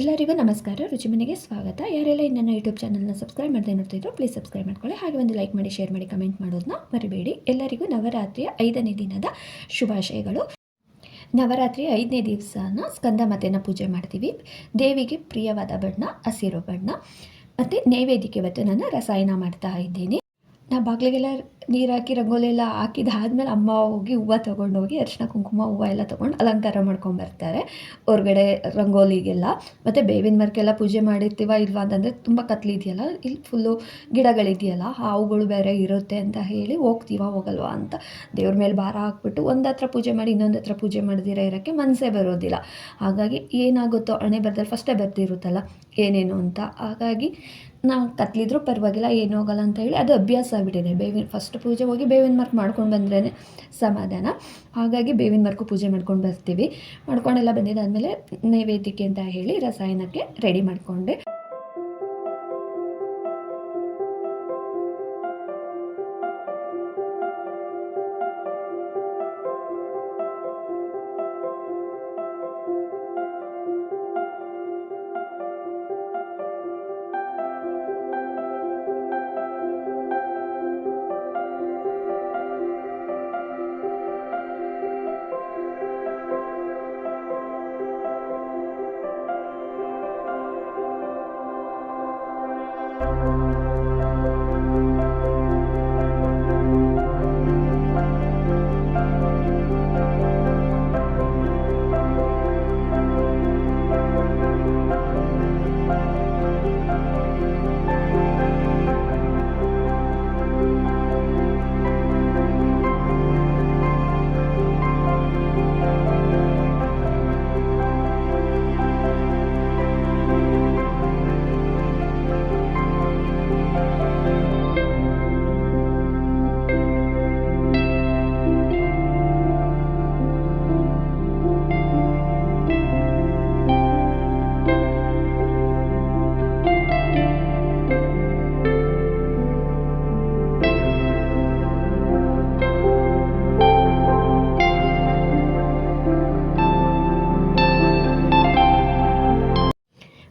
ಎಲ್ಲರಿಗೂ ನಮಸ್ಕಾರ ರುಚಿಮನೆಗೆ ಸ್ವಾಗತ. ಯಾರೆಲ್ಲ ಈ ನನ್ನ ಯೂಟ್ಯೂಬ್ ಚಾನಲ್ನ ಸಬ್ಸ್ಕ್ರೈಬ್ ಮಾಡದೆ ನೋಡ್ತಿದ್ರು ಪ್ಲೀಸ್ ಸಬ್ಸ್ಕ್ರೈಬ್ ಮಾಡ್ಕೊಳ್ಳಿ. ಹಾಗೆ ಒಂದು ಲೈಕ್ ಮಾಡಿ ಶೇರ್ ಮಾಡಿ ಕಮೆಂಟ್ ಮಾಡೋದನ್ನ ಮರಿಬೇಡಿ. ಎಲ್ಲರಿಗೂ ನವರಾತ್ರಿಯ ಐದನೇ ದಿನದ ಶುಭಾಶಯಗಳು. ನವರಾತ್ರಿ ಐದನೇ ದಿವಸನ ಸ್ಕಂದ ಮಾತೆಯನ್ನು ಪೂಜೆ ಮಾಡ್ತೀವಿ. ದೇವಿಗೆ ಪ್ರಿಯವಾದ ಬಣ್ಣ, ಹಸಿರು ಬಣ್ಣ. ಮತ್ತು ನೈವೇದ್ಯಕ್ಕೆ ಇವತ್ತು ನಾನು ರಸಾಯನ ಮಾಡ್ತಾ ಇದ್ದೀನಿ. ನಾ ಬಾಗಿಲಿಗೆಲ್ಲ ನೀರು ಹಾಕಿ ರಂಗೋಲಿ ಎಲ್ಲ ಹಾಕಿದ ಆದ್ಮೇಲೆ ಅಮ್ಮ ಹೋಗಿ ಹೂವು ತೊಗೊಂಡೋಗಿ, ಅರಿಶಿನ, ಕುಂಕುಮ, ಹೂವು ಎಲ್ಲ ತೊಗೊಂಡು ಅಲಂಕಾರ ಮಾಡ್ಕೊಂಬರ್ತಾರೆ ಹೊರ್ಗಡೆ ರಂಗೋಲಿಗೆಲ್ಲ. ಮತ್ತು ಬೇವಿನ ಮರಕ್ಕೆಲ್ಲ ಪೂಜೆ ಮಾಡಿರ್ತೀವ ಇಲ್ವಾ ಅಂತಂದರೆ ತುಂಬ ಕತ್ಲಿದೆಯಲ್ಲ ಇಲ್ಲಿ ಫುಲ್ಲು ಗಿಡಗಳಿದೆಯಲ್ಲ ಹಾವುಗಳು ಬೇರೆ ಇರುತ್ತೆ ಅಂತ ಹೇಳಿ ಹೋಗ್ತೀವ, ಹೋಗಲ್ವಾ ಅಂತ ದೇವ್ರ ಮೇಲೆ ಭಾರ ಹಾಕ್ಬಿಟ್ಟು ಒಂದು ಹತ್ರ ಪೂಜೆ ಮಾಡಿ, ಇನ್ನೊಂದು ಹತ್ರ ಪೂಜೆ ಮಾಡಿದಿರ ಇರೋಕ್ಕೆ ಮನಸ್ಸೇ ಬರೋದಿಲ್ಲ. ಹಾಗಾಗಿ ಏನಾಗುತ್ತೋ ಹಣೆ ಬರ್ದಲ್ಲಿ ಫಸ್ಟೇ ಬರ್ತಿರುತ್ತಲ್ಲ ಏನೇನು ಅಂತ. ಹಾಗಾಗಿ ನಾವು ಕತ್ಲಿದ್ರೂ ಪರವಾಗಿಲ್ಲ, ಏನೂ ಹೋಗಲ್ಲ ಅಂತ ಹೇಳಿ ಅದು ಅಭ್ಯಾಸ ಆಗಿಬಿಟ್ಟಿದೆ. ಬೇವಿನ ಫಸ್ಟ್ ಪೂಜೆ ಹೋಗಿ ಬೇವಿನ ಮರ್ಕ್ ಮಾಡ್ಕೊಂಡು ಬಂದ್ರೇ ಸಮಾಧಾನ. ಹಾಗಾಗಿ ಬೇವಿನ ಮರ್ಕು ಪೂಜೆ ಮಾಡ್ಕೊಂಡು ಬರ್ತೀವಿ. ಮಾಡ್ಕೊಂಡೆಲ್ಲ ಬಂದಿದ್ದಾದಮೇಲೆ ನೈವೇದ್ಯಕ್ಕೆ ಅಂತ ಹೇಳಿ ರಸಾಯನಕ್ಕೆ ರೆಡಿ ಮಾಡಿಕೊಂಡೆ.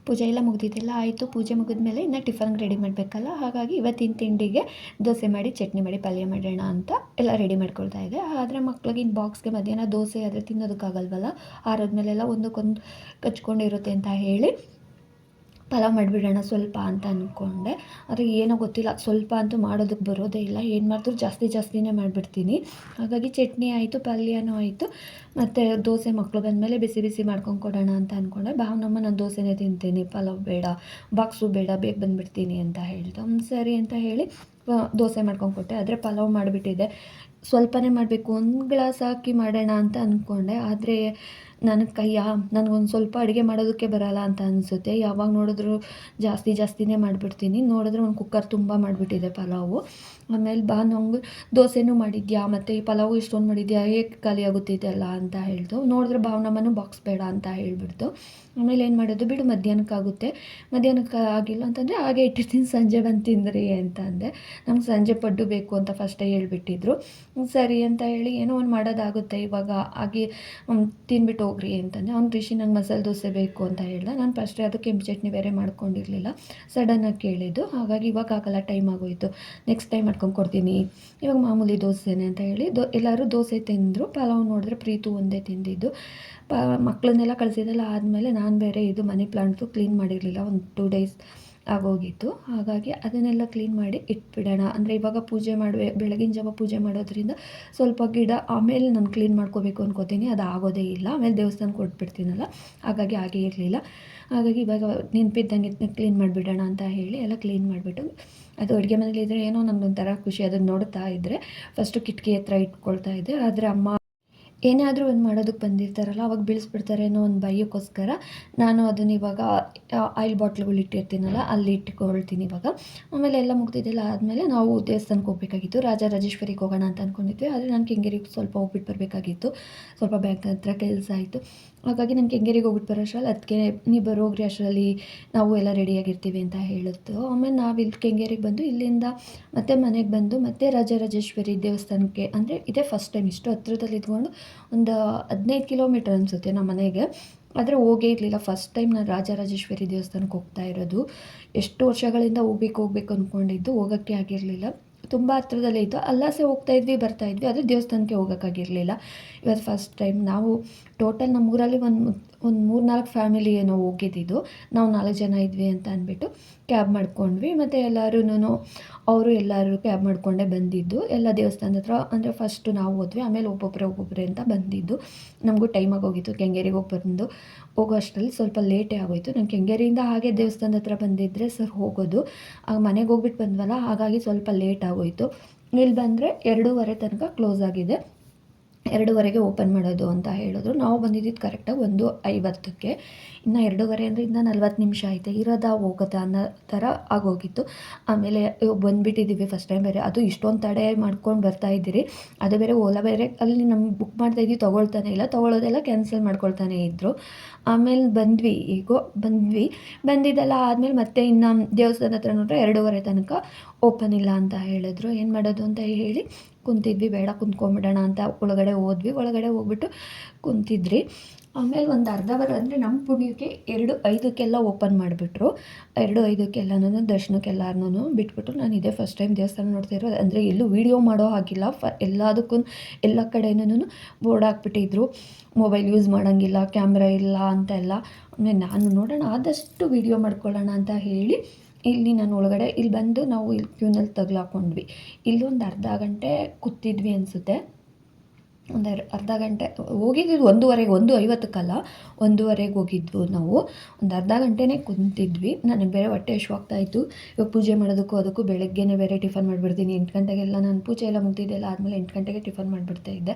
ಪೂಜೆ ಎಲ್ಲ ಮುಗ್ದಿದ್ದೆಲ್ಲ ಆಯಿತು. ಪೂಜೆ ಮುಗಿದ್ಮೇಲೆ ಇನ್ನು ಟಿಫನ್ಗೆ ರೆಡಿ ಮಾಡಬೇಕಲ್ಲ. ಹಾಗಾಗಿ ಇವತ್ತಿನ ತಿಂಡಿಗೆ ದೋಸೆ ಮಾಡಿ, ಚಟ್ನಿ ಮಾಡಿ, ಪಲ್ಯ ಮಾಡೋಣ ಅಂತ ಎಲ್ಲ ರೆಡಿ ಮಾಡ್ಕೊಳ್ತಾ ಇದೆ ಆದರೆ ಮಕ್ಳಿಗೆ ಇನ್ನು ಬಾಕ್ಸ್ಗೆ ಮಧ್ಯಾಹ್ನ ದೋಸೆ ಆದರೆ ತಿನ್ನೋದಕ್ಕಾಗಲ್ವಲ್ಲ? ಆರೋದ್ಮೇಲೆಲ್ಲ ಒಂದಕ್ಕೊಂದು ಕಚ್ಕೊಂಡಿರುತ್ತೆ ಅಂತ ಹೇಳಿ ಪಲಾವ್ ಮಾಡಿಬಿಡೋಣ ಸ್ವಲ್ಪ ಅಂತ ಅಂದ್ಕೊಂಡೆ ಆದರೆ ಏನೋ ಗೊತ್ತಿಲ್ಲ, ಸ್ವಲ್ಪ ಅಂತೂ ಮಾಡೋದಕ್ಕೆ ಬರೋದೇ ಇಲ್ಲ. ಏನು ಮಾಡಿದ್ರು ಜಾಸ್ತಿ ಜಾಸ್ತಿನೇ ಮಾಡಿಬಿಡ್ತೀನಿ. ಹಾಗಾಗಿ ಚಟ್ನಿ ಆಯಿತು, ಪಲ್ಯನೂ ಆಯಿತು. ಮತ್ತು ದೋಸೆ ಮಕ್ಕಳು ಬಂದಮೇಲೆ ಬಿಸಿ ಬಿಸಿ ಮಾಡ್ಕೊಂಡು ಕೊಡೋಣ ಅಂತ ಅಂದ್ಕೊಂಡೆ ಭಾವನಮ್ಮ ನಾನು ದೋಸೆನೇ ತಿಂತೀನಿ. ಪಲಾವ್ ಬೇಡ, ಬಾಕ್ಸು ಬೇಡ, ಬೇಗ ಬಂದುಬಿಡ್ತೀನಿ ಅಂತ ಹೇಳಿದ್ರು ಸರಿ ಅಂತ ಹೇಳಿ ದೋಸೆ ಮಾಡ್ಕೊಂಡು ಕೊಟ್ಟೆ. ಆದರೆ ಪಲಾವ್ ಮಾಡಿಬಿಟ್ಟಿದ್ದೆ. ಸ್ವಲ್ಪನೇ ಮಾಡಬೇಕು, ಒಂದು ಗ್ಲಾಸ್ ಹಾಕಿ ಮಾಡೋಣ ಅಂತ ಅಂದ್ಕೊಂಡೆ ಆದರೆ ನನಗೆ ಕೈಯ ನನಗೊಂದು ಸ್ವಲ್ಪ ಅಡುಗೆ ಮಾಡೋದಕ್ಕೆ ಬರಲ್ಲ ಅಂತ ಅನಿಸುತ್ತೆ. ಯಾವಾಗ ನೋಡಿದ್ರು ಜಾಸ್ತಿ ಜಾಸ್ತಿನೇ ಮಾಡಿಬಿಡ್ತೀನಿ. ನೋಡಿದ್ರೆ ಒಂದು ಕುಕ್ಕರ್ ತುಂಬ ಮಾಡಿಬಿಟ್ಟಿದೆ ಪಲಾವು. ಆಮೇಲೆ ಬಾ ನಂಗೆ ದೋಸೆನೂ ಮಾಡಿದ್ಯಾ, ಮತ್ತು ಈ ಪಲಾವು ಇಷ್ಟೊಂದು ಮಾಡಿದ್ಯಾ, ಹೇಗೆ ಖಾಲಿ ಆಗುತ್ತಿದೆಯಲ್ಲ ಅಂತ ಹೇಳ್ದು. ನೋಡಿದ್ರೆ ಭಾವನಮ್ಮನೂ ಬಾಕ್ಸ್ ಬೇಡ ಅಂತ ಹೇಳಿಬಿಡ್ತು. ಆಮೇಲೆ ಏನು ಮಾಡೋದು, ಬಿಡು ಮಧ್ಯಾಹ್ನಕ್ಕಾಗುತ್ತೆ ಮಧ್ಯಾಹ್ನಕ್ಕೆ ಆಗಿಲ್ಲ ಅಂತಂದರೆ ಹಾಗೆ ಇಟ್ಟಿರ್ತೀನಿ, ಸಂಜೆ ಬಂದು ತಿಂದ್ರಿ ಅಂತ ಅಂದೆ. ನಮ್ಗೆ ಸಂಜೆ ಪಡ್ಡು ಬೇಕು ಅಂತ ಫಸ್ಟೇ ಹೇಳಿಬಿಟ್ಟಿದ್ರು. ಸರಿ ಅಂತ ಹೇಳಿ ಏನೋ ಒಂದು ಮಾಡೋದಾಗುತ್ತೆ ಇವಾಗ ಆಗಿ ತಿನ್ಬಿಟ್ಟು ಹೋಗ್ರಿ ಅಂತಂದೆ. ಅವ್ನು ರಿಷಿ ನಂಗೆ ಮಸಾಲೆ ದೋಸೆ ಬೇಕು ಅಂತ ಹೇಳ್ದೆ. ನಾನು ಫಸ್ಟೇ ಅದು ಕೆಂಪು ಚಟ್ನಿ ಬೇರೆ ಮಾಡ್ಕೊಂಡಿರಲಿಲ್ಲ. ಸಡನ್ನಾಗಿ ಕೇಳಿದ್ದು. ಹಾಗಾಗಿ ಇವಾಗ ಆಗಲ್ಲ, ಟೈಮ್ ಆಗೋಯಿತು. ನೆಕ್ಸ್ಟ್ ಟೈಮ್ ಮಾಡ್ಕೊಂಡು ಕೊಡ್ತೀನಿ. ಇವಾಗ ಮಾಮೂಲಿ ದೋಸೆನೆ ಅಂತ ಹೇಳಿ ದೋ, ಎಲ್ಲರೂ ದೋಸೆ ತಿಂದರು. ಪಲಾವ್ ನೋಡಿದ್ರೆ ಪ್ರೀತು ಒಂದೇ ತಿಂದಿದ್ದು. ಪ ಮಕ್ಕಳನ್ನೆಲ್ಲ ಕಳಿಸಿದೆಲ್ಲ ಆದಮೇಲೆ ನಾನು ಬೇರೆ ಇದು ಮನಿ ಪ್ಲಾಂಟ್ಸು ಕ್ಲೀನ್ ಮಾಡಿರಲಿಲ್ಲ. ಒಂದು ಟೂ ಡೇಸ್ ಆಗೋಗಿತ್ತು. ಹಾಗಾಗಿ ಅದನ್ನೆಲ್ಲ ಕ್ಲೀನ್ ಮಾಡಿ ಇಟ್ಬಿಡೋಣ. ಅಂದರೆ ಇವಾಗ ಪೂಜೆ ಮಾಡುವೆ, ಬೆಳಗಿನ ಜಾವ ಪೂಜೆ ಮಾಡೋದ್ರಿಂದ ಸ್ವಲ್ಪ ಗಿಡ ಆಮೇಲೆ ನಾನು ಕ್ಲೀನ್ ಮಾಡ್ಕೋಬೇಕು ಅನ್ಕೋತೀನಿ. ಅದು ಆಗೋದೇ ಇಲ್ಲ. ಆಮೇಲೆ ದೇವಸ್ಥಾನ ಕೊಟ್ಬಿಡ್ತೀನಲ್ಲ ಹಾಗಾಗಿ ಆಗೇ ಇರಲಿಲ್ಲ. ಹಾಗಾಗಿ ಇವಾಗ ನೆನಪಿದ್ದಂಗೆ ಕ್ಲೀನ್ ಮಾಡಿಬಿಡೋಣ ಅಂತ ಹೇಳಿ ಎಲ್ಲ ಕ್ಲೀನ್ ಮಾಡಿಬಿಟ್ಟು ಅದು ಅಡುಗೆ ಮನೇಲಿದ್ದರೆ ಏನೋ ನನಗೊಂಥರ ಖುಷಿ ಅದನ್ನು ನೋಡ್ತಾ ಇದ್ದರೆ ಫಸ್ಟು ಕಿಟಕಿ ಹತ್ರ ಇಟ್ಕೊಳ್ತಾ ಇದ್ದೆ ಆದರೆ ಅಮ್ಮ ಏನಾದರೂ ಒಂದು ಮಾಡೋದಕ್ಕೆ ಬಂದಿರ್ತಾರಲ್ಲ, ಅವಾಗ ಬೀಳಿಸ್ಬಿಡ್ತಾರೆ ಅನ್ನೋ ಒಂದು ಭಯಕ್ಕೋಸ್ಕರ ನಾನು ಅದನ್ನ ಇವಾಗ ಆಯಿಲ್ ಬಾಟ್ಲ್ಗಳು ಇಟ್ಟಿರ್ತೀನಲ್ಲ, ಅಲ್ಲಿ ಇಟ್ಕೊಳ್ತೀನಿ ಇವಾಗ. ಆಮೇಲೆ ಎಲ್ಲ ಮುಗ್ದಿದ್ದೆಲ್ಲ ಆದಮೇಲೆ ನಾವು ದೇವಸ್ಥಾನಕ್ಕೆ ಹೋಗಬೇಕಾಗಿತ್ತು. ರಾಜರಾಜೇಶ್ವರಿಗೆ ಹೋಗೋಣ ಅಂತ ಅಂದ್ಕೊಂಡಿದ್ವಿ ಆದರೆ ನಾನು ಕೆಂಗೇರಿಗೆ ಸ್ವಲ್ಪ ಹೋಗ್ಬಿಟ್ಟು ಬರಬೇಕಾಗಿತ್ತು. ಸ್ವಲ್ಪ ಬ್ಯಾಂಕ್ ಹತ್ರ ಕೆಲಸ ಆಯಿತು. ಹಾಗಾಗಿ ನಾನು ಕೆಂಗೇರಿಗೆ ಹೋಗ್ಬಿಟ್ಟು ಬರೋ ಅಷ್ಟರಲ್ಲಿ ಅದಕ್ಕೆ ನೀವು ಬರೋಗ್ರಿ, ಅಷ್ಟರಲ್ಲಿ ನಾವು ಎಲ್ಲ ರೆಡಿಯಾಗಿರ್ತೀವಿ ಅಂತ ಹೇಳಿದ್ದು ಆಮೇಲೆ ನಾವು ಇಲ್ಲಿ ಕೆಂಗೇರಿಗೆ ಬಂದು ಇಲ್ಲಿಂದ ಮತ್ತೆ ಮನೆಗೆ ಬಂದು ಮತ್ತೆ ರಾಜರಾಜೇಶ್ವರಿ ದೇವಸ್ಥಾನಕ್ಕೆ, ಅಂದರೆ ಇದೇ ಫಸ್ಟ್ ಟೈಮ್ ಇಷ್ಟು ಹತ್ರದಲ್ಲಿ ಇದ್ಕೊಂಡು ಒಂದು ಹದಿನೈದು ಕಿಲೋಮೀಟರ್ ಅನಿಸುತ್ತೆ ನಮ್ಮ ಮನೆಗೆ. ಆದರೆ ಹೋಗೇ ಇರಲಿಲ್ಲ. ಫಸ್ಟ್ ಟೈಮ್ ನಾನು ರಾಜರಾಜೇಶ್ವರಿ ದೇವಸ್ಥಾನಕ್ಕೆ ಹೋಗ್ತಾ ಇರೋದು. ಎಷ್ಟು ವರ್ಷಗಳಿಂದ ಹೋಗ್ಬೇಕು ಹೋಗ್ಬೇಕು ಅಂದ್ಕೊಂಡಿದ್ದು ಹೋಗೋಕ್ಕೆ ಆಗಿರಲಿಲ್ಲ. ತುಂಬ ಹತ್ರದಲ್ಲೇ ಇತ್ತು. ಅಲ್ಲಾಸೆ ಹೋಗ್ತಾ ಇದ್ವಿ, ಬರ್ತಾ ಇದ್ವಿ. ಆದರೆ ದೇವಸ್ಥಾನಕ್ಕೆ ಹೋಗೋಕ್ಕಾಗಿರಲಿಲ್ಲ ಇವತ್ತು ಫಸ್ಟ್ ಟೈಮ್ ನಾವು ಟೋಟಲ್ ನಮ್ಮ ಊರಲ್ಲಿ ಒಂದು ಒಂದು ಮೂರು ನಾಲ್ಕು ಫ್ಯಾಮಿಲಿ ಏನೋ ಹೋಗಿದ್ದಿದ್ದು. ನಾವು ನಾಲ್ಕು ಜನ ಇದ್ವಿ ಅಂತ ಅಂದ್ಬಿಟ್ಟು ಕ್ಯಾಬ್ ಮಾಡ್ಕೊಂಡ್ವಿ. ಮತ್ತು ಎಲ್ಲರೂ ಅವರು ಎಲ್ಲರೂ ಕ್ಯಾಬ್ ಮಾಡಿಕೊಂಡೇ ಬಂದಿದ್ದು. ಎಲ್ಲ ದೇವಸ್ಥಾನದ ಹತ್ರ ಅಂದರೆ ಫಸ್ಟು ನಾವು ಹೋದ್ವಿ, ಆಮೇಲೆ ಒಬ್ಬೊಬ್ಬರೇ ಒಬ್ಬೊಬ್ಬರೇ ಅಂತ ಬಂದಿದ್ದು. ನಮಗೂ ಟೈಮ್ ಆಗೋಗಿತ್ತು ಕೆಂಗೇರಿಗೆ ಹೋಗಿ ಬಂದು ಹೋಗೋ ಅಷ್ಟರಲ್ಲಿ ಸ್ವಲ್ಪ ಲೇಟೇ ಆಗೋಯಿತು. ನಾನು ಕೆಂಗೇರಿಯಿಂದ ಹಾಗೆ ದೇವಸ್ಥಾನದ ಹತ್ರ ಬಂದಿದ್ದರೆ ಸರ್ ಹೋಗೋದು. ಆಗ ಮನೆಗೆ ಹೋಗ್ಬಿಟ್ಟು ಬಂದ್ವಲ್ಲ, ಹಾಗಾಗಿ ಸ್ವಲ್ಪ ಲೇಟ್ ಆಗೋಯಿತು. ಇಲ್ಲಿ ಬಂದರೆ ಎರಡೂವರೆ ತನಕ ಕ್ಲೋಸ್ ಆಗಿದೆ. ಎರಡೂವರೆಗೆ ಓಪನ್ ಮಾಡೋದು ಅಂತ ಹೇಳಿದ್ರು. ನಾವು ಬಂದಿದ್ದು ಕರೆಕ್ಟಾಗಿ ಒಂದು ಐವತ್ತಕ್ಕೆ. ಇನ್ನು ಎರಡೂವರೆ ಅಂದರೆ ಇನ್ನು ನಲ್ವತ್ತು ನಿಮಿಷ ಐತೆ ಇರೋದಾ ಹೋಗೋದಾ ಅನ್ನೋ ಥರ ಆಗೋಗಿತ್ತು. ಆಮೇಲೆ ಬಂದುಬಿಟ್ಟಿದ್ದೀವಿ ಫಸ್ಟ್ ಟೈಮ್ ಬೇರೆ. ಅದು ಇಷ್ಟೊಂದು ತಡೆ ಮಾಡ್ಕೊಂಡು ಬರ್ತಾ ಇದ್ದೀರಿ. ಅದು ಬೇರೆ ಓಲಾ ಬೇರೆ ಅಲ್ಲಿ ನಮ್ಮ ಬುಕ್ ಮಾಡ್ತಾ ಇದ್ದೀವಿ, ತೊಗೊಳ್ತಾನೆ ಇಲ್ಲ. ತೊಗೊಳೋದೆಲ್ಲ ಕ್ಯಾನ್ಸಲ್ ಮಾಡ್ಕೊಳ್ತಾನೆ ಇದ್ದರು ಆಮೇಲೆ ಬಂದ್ವಿ. ಈಗ ಬಂದ್ವಿ. ಬಂದಿದ್ದೆಲ್ಲ ಆದಮೇಲೆ ಮತ್ತೆ ಇನ್ನು ದೇವಸ್ಥಾನ ಹತ್ರ ನೋಡ್ರೆ ಎರಡೂವರೆ ತನಕ ಓಪನ್ ಇಲ್ಲ ಅಂತ ಹೇಳಿದ್ರು. ಏನು ಮಾಡೋದು ಅಂತ ಹೇಳಿ ಕುಂತಿದ್ವಿ, ಬೇಡ ಕುಂತ್ಕೊಂಬಿಡೋಣ ಅಂತ ಒಳಗಡೆ ಹೋದ್ವಿ. ಒಳಗಡೆ ಹೋಗ್ಬಿಟ್ಟು ಕುಂತಿದ್ರಿ. ಆಮೇಲೆ ಒಂದು ಅರ್ಧ ಬರ ಅಂದರೆ ನಮ್ಮ ಪುಣ್ಯಕ್ಕೆ ಎರಡು ಐದಕ್ಕೆಲ್ಲ ಓಪನ್ ಮಾಡಿಬಿಟ್ರು. ಎರಡು ಐದಕ್ಕೆಲ್ಲನೂ ದರ್ಶನಕ್ಕೆಲ್ಲನೂ ಬಿಟ್ಬಿಟ್ಟು ನಾನು ಇದೇ ಫಸ್ಟ್ ಟೈಮ್ ದೇವಸ್ಥಾನ ನೋಡ್ತಾ ಇರೋದು. ಅಂದರೆ ಎಲ್ಲೂ ವೀಡಿಯೋ ಮಾಡೋ ಹಾಗಿಲ್ಲ. ಫ ಎಲ್ಲದಕ್ಕೂ ಎಲ್ಲ ಕಡೆನೂ ಬೋರ್ಡ್ ಹಾಕ್ಬಿಟ್ಟಿದ್ರು. ಮೊಬೈಲ್ ಯೂಸ್ ಮಾಡೋಂಗಿಲ್ಲ ಕ್ಯಾಮ್ರಾ ಇಲ್ಲ ಅಂತೆಲ್ಲ. ನಾನು ನೋಡೋಣ, ಆದಷ್ಟು ವೀಡಿಯೋ ಮಾಡ್ಕೊಳ್ಳೋಣ ಅಂತ ಹೇಳಿ ಇಲ್ಲಿ ನಾನು ಒಳಗಡೆ, ಇಲ್ಲಿ ಬಂದು ನಾವು ಇಲ್ಲಿ ಕ್ಯೂನಲ್ಲಿ ತಗ್ಲಾಕೊಂಡ್ವಿ. ಇಲ್ಲೊಂದು ಅರ್ಧ ಗಂಟೆ ಕೂತಿದ್ವಿ ಅನಿಸುತ್ತೆ. ಒಂದು ಅರ್ಧ ಗಂಟೆ ಹೋಗಿದ್ದು ಒಂದೂವರೆಗೆ, ಒಂದು ಐವತ್ತಕ್ಕಲ್ಲ, ಒಂದೂವರೆಗೆ ಹೋಗಿದ್ವು ನಾವು. ಒಂದು ಅರ್ಧ ಗಂಟೆನೇ ಕುಂತಿದ್ವಿ. ನನಗೆ ಬೇರೆ ಹೊಟ್ಟೆ ಇತ್ತು. ಇವಾಗ ಪೂಜೆ ಮಾಡೋದಕ್ಕೂ ಅದಕ್ಕೂ ಬೆಳಗ್ಗೆನೇ ಬೇರೆ ಟಿಫನ್ ಮಾಡಿಬಿಡ್ತೀನಿ. ಎಂಟು ಗಂಟೆಗೆಲ್ಲ ನಾನು ಪೂಜೆ ಎಲ್ಲ ಮುಗ್ದಿದ್ದೆಲ್ಲ ಆದಮೇಲೆ ಎಂಟು ಗಂಟೆಗೆ ಟಿಫನ್ ಮಾಡಿಬಿಡ್ತಾ ಇದ್ದೆ.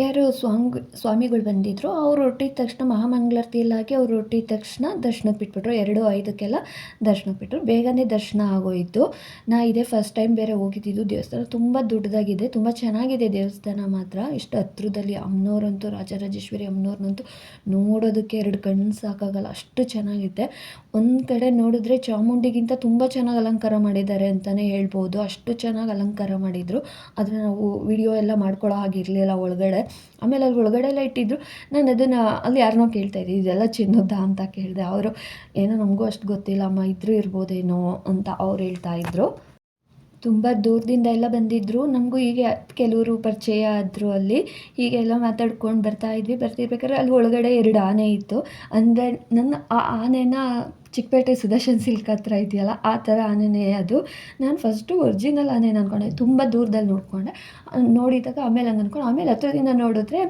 ಯಾರು ಸ್ವಾಮಿ ಸ್ವಾಮಿಗಳು ಬಂದಿದ್ದರು ಅವ್ರು ಹೊರಟಿದ ತಕ್ಷಣ ಮಹಾಮಂಗಳಾರತಿ ಎಲ್ಲ ಆಗಿ ಅವ್ರು ಹೊರಟಿದ ತಕ್ಷಣ ದರ್ಶನಕ್ಕೆ ಬಿಟ್ಬಿಟ್ರು. ಎರಡು ಐದಕ್ಕೆಲ್ಲ ದರ್ಶನಕ್ಕೆ ಬಿಟ್ಟರು ಬೇಗನೆ ದರ್ಶನ ಆಗೋಯಿತು. ನಾ ಇದೇ ಫಸ್ಟ್ ಟೈಮ್ ಬೇರೆ ಹೋಗಿದ್ದಿದ್ದು ದೇವಸ್ಥಾನ ತುಂಬ ದೊಡ್ಡದಾಗಿದೆ, ತುಂಬ ಚೆನ್ನಾಗಿದೆ ದೇವಸ್ಥಾನ ಮಾತ್ರ. ಇಷ್ಟು ಹತ್ರದಲ್ಲಿ ಅಮ್ಮನವ್ರಂತೂ, ರಾಜರಾಜೇಶ್ವರಿ ಅಮ್ಮನವ್ರನ್ನಂತೂ ನೋಡೋದಕ್ಕೆ ಎರಡು ಕಣ್ಣು ಸಾಕಾಗಲ್ಲ. ಅಷ್ಟು ಚೆನ್ನಾಗಿದೆ. ಒಂದು ಕಡೆ ನೋಡಿದ್ರೆ ಚಾಮುಂಡಿಗಿಂತ ತುಂಬ ಚೆನ್ನಾಗಿ ಅಲಂಕಾರ ಮಾಡಿದ್ದಾರೆ ಅಂತಲೇ ಹೇಳ್ಬೋದು. ಅಷ್ಟು ಚೆನ್ನಾಗಿ ಅಲಂಕಾರ ಮಾಡಿದರು. ಆದರೆ ನಾವು ವಿಡಿಯೋ ಎಲ್ಲ ಮಾಡ್ಕೊಳ್ಳೋ ಹಾಗಿರಲಿಲ್ಲ ಒಳಗಡೆ. ಆಮೇಲೆ ಅಲ್ಲಿ ಒಳಗಡೆ ಎಲ್ಲ ಇಟ್ಟಿದ್ರು. ನಾನು ಅದನ್ನು ಅಲ್ಲಿ ಯಾರನ್ನೋ ಕೇಳ್ತಾ ಇದ್ದೆ, ಇದೆಲ್ಲ ಚಿನ್ನದ ಅಂತ ಕೇಳಿದೆ. ಅವರು, ಏನೋ ನಮಗೂ ಅಷ್ಟು ಗೊತ್ತಿಲ್ಲ, ಅಮ್ಮ ಇದ್ರೂ ಇರ್ಬೋದೇನೋ? ಅಂತ ಅವ್ರು ಹೇಳ್ತಾ ಇದ್ರು. ತುಂಬ ದೂರದಿಂದ ಎಲ್ಲ ಬಂದಿದ್ದರು ನಮಗೂ ಹೀಗೆ ಕೆಲವರು ಪರಿಚಯ ಆದರು ಅಲ್ಲಿ. ಹೀಗೆಲ್ಲ ಮಾತಾಡ್ಕೊಂಡು ಬರ್ತಾ ಇದ್ವಿ. ಬರ್ತಿರ್ಬೇಕಾದ್ರೆ ಅಲ್ಲಿ ಒಳಗಡೆ ಎರಡು ಆನೆ ಇತ್ತು. ಅಂದರೆ ನನ್ನ ಆ ಆನೆನ ಚಿಕ್ಕಪೇಟೆ ಸುದರ್ಶನ್ ಸಿಲ್ಕ್ ಹತ್ರ ಇದೆಯಲ್ಲ, ಆ ಥರ ಆನೆನೇ ಅದು. ನಾನು ಫಸ್ಟು ಒರಿಜಿನಲ್ ಆನೆ ಅಂದ್ಕೊಂಡೆ ತುಂಬ ದೂರದಲ್ಲಿ ನೋಡಿಕೊಂಡೆ. ನೋಡಿದಾಗ ಆಮೇಲೆ ಹಂಗೆ ಅಂದ್ಕೊಂಡು ಆಮೇಲೆ ಹತ್ರದಿಂದ ನೋಡಿದ್ರೆ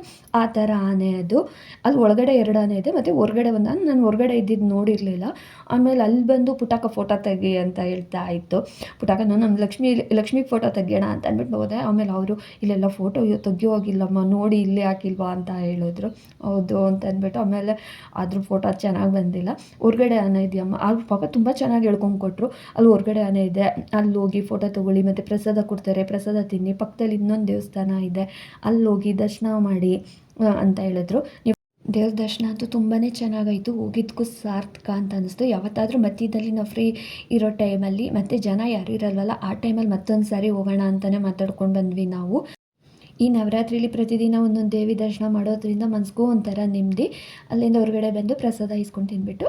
ಆ ಥರ ಆನೆ ಅದು. ಅಲ್ಲಿ ಒಳಗಡೆ ಎರಡು ಆನೆ ಇದೆ, ಮತ್ತು ಹೊರಗಡೆ ಒಂದು ಆನೆ ನಾನು ಹೊರಗಡೆ ಇದ್ದಿದ್ದು ನೋಡಿರಲಿಲ್ಲ. ಆಮೇಲೆ ಅಲ್ಲಿ ಬಂದು ಪುಟಾಕ ಫೋಟೋ ತೆಗಿ ಅಂತ ಹೇಳ್ತಾ ಇತ್ತು. ಪುಟಾಕ, ನಾನು ನಮ್ಮ ಲಕ್ಷ್ಮಿ ಲಕ್ಷ್ಮಿಗೆ ಫೋಟೋ ತೆಗಿಯೋಣ ಅಂತ ಅಂದ್ಬಿಟ್ಟು ಹೋದೆ. ಆಮೇಲೆ ಅವರು, ಇಲ್ಲೆಲ್ಲ ಫೋಟೋ ತೆಗಿಯೋ ಹೋಗಿಲ್ಲಮ್ಮ, ನೋಡಿ ಇಲ್ಲೇ ಹಾಕಿಲ್ವಾ ಅಂತ ಹೇಳಿದ್ರು. ಹೌದು ಅಂತ ಅಂದ್ಬಿಟ್ಟು ಆಮೇಲೆ ಅದ್ರ ಫೋಟೋ ಚೆನ್ನಾಗಿ ಬಂದಿಲ್ಲ. ಹೊರಗಡೆ ಆನೆ ಇದೆಯಮ್ಮ ಅವ್ರ ಪಾಪ ತುಂಬ ಚೆನ್ನಾಗಿ ಹೇಳ್ಕೊಂಡು ಕೊಟ್ಟರು ಅಲ್ಲಿ ಹೊರಗಡೆ ಆನೆ ಇದೆ. ಅಲ್ಲಿ ಹೋಗಿ ಫೋಟೋ ತೊಗೊಳ್ಳಿ, ಮತ್ತು ಪ್ರಸಾದ ಕೊಡ್ತಾರೆ. ಪ್ರಸಾದ ತಿನ್ನಿ. ಪಕ್ಕದಲ್ಲಿ ಇನ್ನೊಂದು ದೇವಸ್ಥಾನ ಇದೆ. ಅಲ್ಲಿ ಹೋಗಿ ದರ್ಶನ ಮಾಡಿ ಅಂತ ಹೇಳಿದ್ರು. ದೇವ್ರ ದರ್ಶನ ಅಂತೂ ತುಂಬಾ ಚೆನ್ನಾಗಾಯಿತು. ಹೋಗಿದ್ದಕ್ಕೂ ಸಾರ್ಥಕ ಅಂತ ಅನ್ನಿಸ್ತು ಯಾವತ್ತಾದರೂ ಮಧ್ಯದಲ್ಲಿ ನಾವು ಫ್ರೀ ಇರೋ ಟೈಮಲ್ಲಿ ಮತ್ತು ಜನ ಯಾರು ಇರಲ್ವಲ್ಲ, ಆ ಟೈಮಲ್ಲಿ ಮತ್ತೊಂದು ಸಾರಿ ಹೋಗೋಣ ಅಂತಲೇ ಮಾತಾಡ್ಕೊಂಡು ಬಂದ್ವಿ ನಾವು. ಈ ನವರಾತ್ರಿಲಿ ಪ್ರತಿದಿನ ಒಂದೊಂದು ದೇವಿ ದರ್ಶನ ಮಾಡೋದ್ರಿಂದ ಮನಸ್ಗೂ ಒಂಥರ ನೆಮ್ಮದಿ. ಅಲ್ಲಿಂದ ಹೊರಗಡೆ ಬಂದು ಪ್ರಸಾದ ಇಸ್ಕೊಂಡು ತಿಂದ್ಬಿಟ್ಟು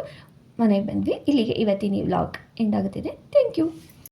ಮನೆಗೆ ಬಂದ್ವಿ. ಇಲ್ಲಿಗೆ ಇವತ್ತಿನ ಈ ವ್ಲಾಗ್ ಎಂಡ್ ಆಗುತ್ತಿದೆ. Thank you